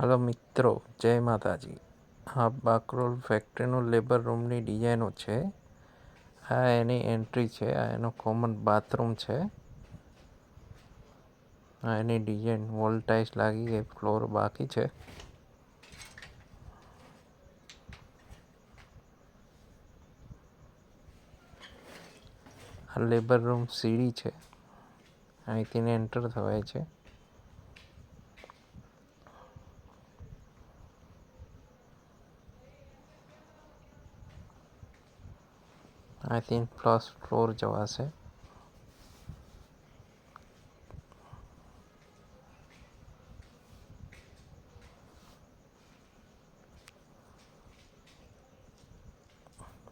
Hello મિત્રો, જય માતાજી. આ બાકરોલ ફેક્ટરીનું લેબર રૂમની ડિઝાઇનો છે. આ એની એન્ટ્રી છે, આ એનો કોમન બાથરૂમ છે. આ એની ડિઝાઇન વોલ ટાઇલ્સ લાગી ગઈ ફ્લોર બાકી છે. આ લેબર રૂમ સીડી છે. અહીંથી એન્ટર થવાય છે. અહીંથી ફર્સ્ટ ફ્લોર જવાશે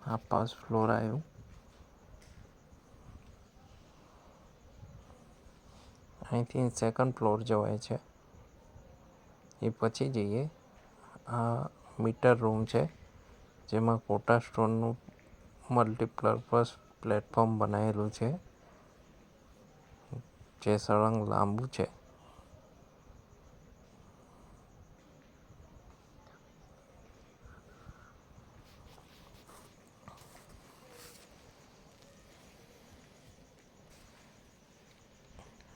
આ ફર્સ્ટ ફ્લોર આવ્યું. અહીંથી સેકન્ડ ફ્લોર જવાય છે. એ પછી જઈએ. આ મીટર રૂમ છે, જેમાં કોટા સ્ટોનનું મલ્ટીપર્પઝ પ્લેટફોર્મ બનાવેલું છે જે સળંગ લાંબુ છે.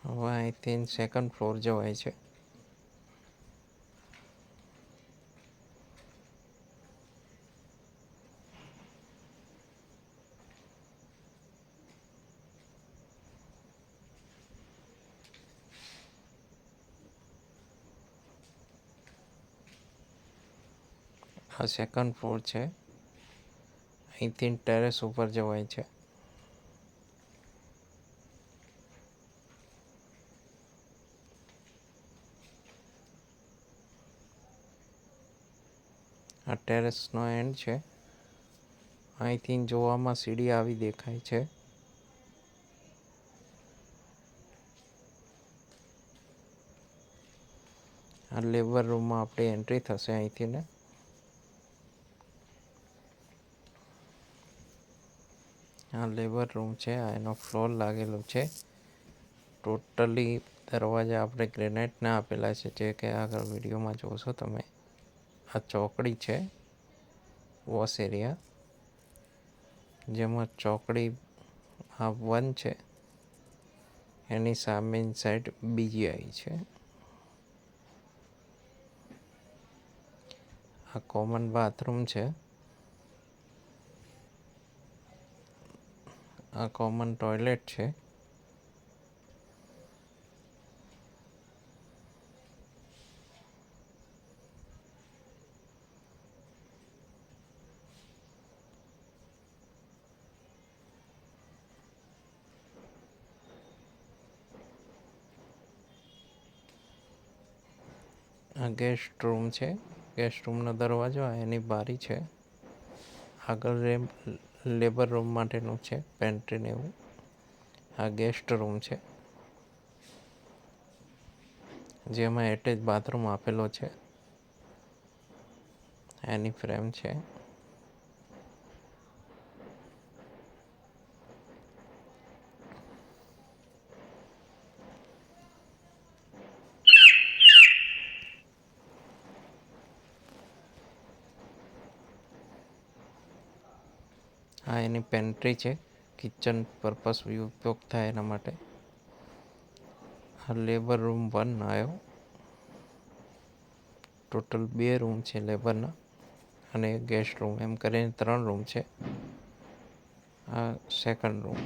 હવે અહીંથી સેકન્ડ ફ્લોર જવાય છે. આ સેકન્ડ ફ્લોર છે. અહીંથી ટેરેસ ઉપર જવાય છે. આ ટેરેસનો એન્ડ છે. અહીંથી જોવામાં સીડી આવી દેખાય છે. આ લેબર રૂમમાં આપણી એન્ટ્રી થશે અહીંથી ને. આ લેબર રૂમ છે, આ એનો ફ્લોર લાગેલો છે. ટોટલી દરવાજા આપણે ગ્રેનાઇટના આપેલા છે, જે કે આગળ વિડીયોમાં જોશો તમે. આ ચોકડી છે, વોશ એરિયા. જેમાં ચોકડી આ વન છે, એની સામેની સાઈડ બીજી આવી છે. આ કોમન બાથરૂમ છે. આ કોમન ટોયલેટ છે. આ ગેસ્ટ રૂમ છે. ગેસ્ટ રૂમનો દરવાજો એની બારી છે. આગળ રેમ લેબર રૂમ માટેનું છે પેન્ટ્રીને એવું. આ ગેસ્ટ રૂમ છે. જેમાં એટેચ બાથરૂમ આપેલો છે. એની ફ્રેમ છે. આ એની પેન્ટ્રી છે, કિચન પર્પસ ઉપયોગ થાય એના માટે. આ લેબર રૂમ વન આવ્યો. ટોટલ બે રૂમ છે લેબરના અને ગેસ્ટ રૂમ એમ કરીને ત્રણ રૂમ છે. આ સેકન્ડ રૂમ